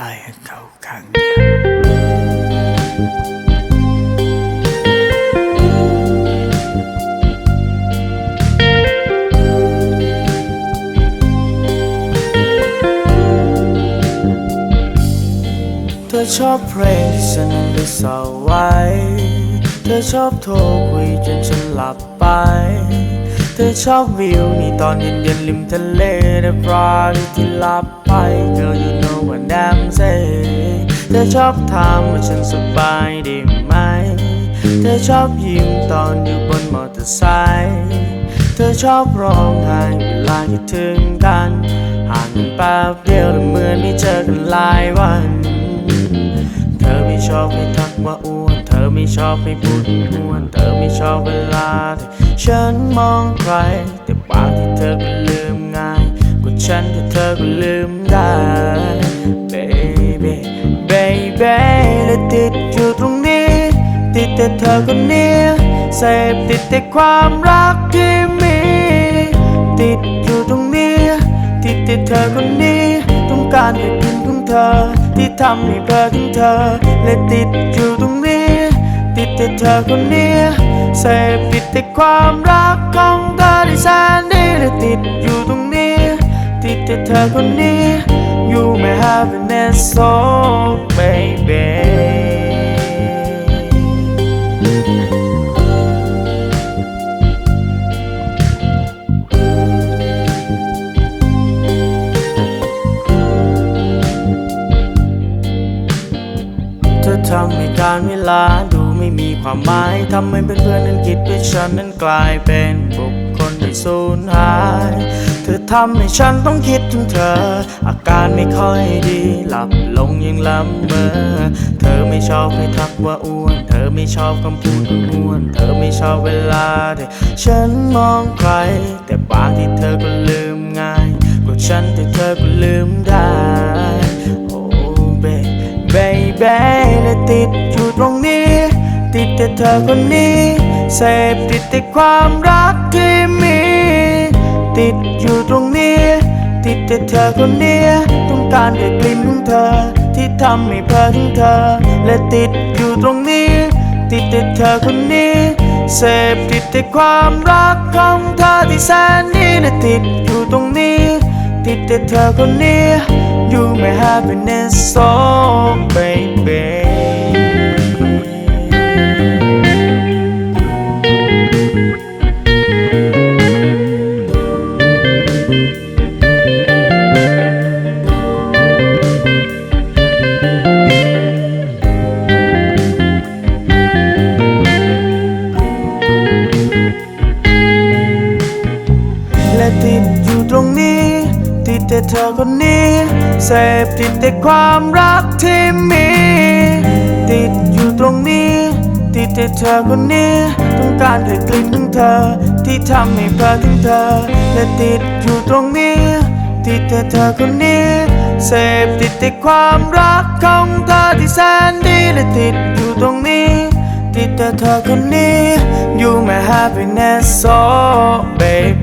อายเขาข้างเดียวเธอชอบเพลงที่ฉันได้สาไว้ เธอชอบโทรคุยจนฉันหลับไป เธอชอบวิวนี่ตอนเย็นๆริมทะเลแต่ปลาที่หลับไป Girl you know what I'm saying เธอชอบถามว่าฉันสบายดีไหม เธอชอบยิ้มตอนอยู่บนมอเตอร์ไซค์เธอชอบร้องไห้เวลาคิดถึงกันห่างกันแป๊บเดียวแต่เหมือนไม่เจอกันหลายวัน เธอไม่ชอบให้ทักว่าอ้วน เธอไม่ชอบให้พูดอ้วน เธอไม่ชอบเวลาที่ ฉันมองใคร แต่ปากที่เธอก็ลืมง่ายกว่าฉันที่เธอก็ลืมได้ baby baby และติดอยู่ตรงนี้ ติดแต่เธอคนนี้เสพติดแต่ความรักที่มี ติดอยู่ตรงนี้ ติดแต่เธอคนนี้ ต้องการให้กลินของเธอ ที่ทำให้เพ้อถึงเธอ และติดอยู่ตรงนี้ แต่เธอคนนี้เสพติดแต่ความรักของเธอที่แสนดีและติดอยู่ตรงนี้ ติดแต่เธอคนนี้ You may happiness so baby เธอทำให้การเวลาด ไม่มีความหมายทำให้เพื่อนๆนั้นคิดว่าฉันนั้นกลายเป็นบุคคลที่สูญหาย เธอทำให้ฉันต้องคิดถึงเธอ อาการไม่ค่อยดี หลับลงยังละเมอเธอไม่ชอบให้ทักว่าอ้วน เธอไม่ชอบคำพูดอ้วน เธอไม่ชอบเวลาที่ฉันมองใคร แต่ปากที่เธอก็ลืมง่ายกว่าฉันที่เธอก็ลืมได้ โอ้เบ baby และติด แต่เธอคนนี้เสพติดแต่ความรักที่มี ติดอยู่ตรงนี้ ติดแต่เธอคนนี้ต้องการแต่กลิ่นของเธอ ที่ทำให้เพลิถึงเธอ และติดอยู่ตรงนี้ ติดแต่เธอคนนี้เสพติดแต่ความรักของเธอที่แสนดีและติดอยู่ตรงนี้ ติดแต่เธอคนนี้ You may happiness so baby เธอคนนี้เสพติดแต่ความรักที่มี ติดอยู่ตรงนี้ ติดแต่เธอคนนี้ ต้องการแต่กลิ่นของเธอ ที่ทำให้เพลิดถึงเธอ และติดอยู่ตรงนี้ ติดแต่เธอคนนี้เสพติดแต่ความรักของเธอที่แสนดีและติดอยู่ตรงนี้ ติดแต่เธอคนนี้ You my happiness so baby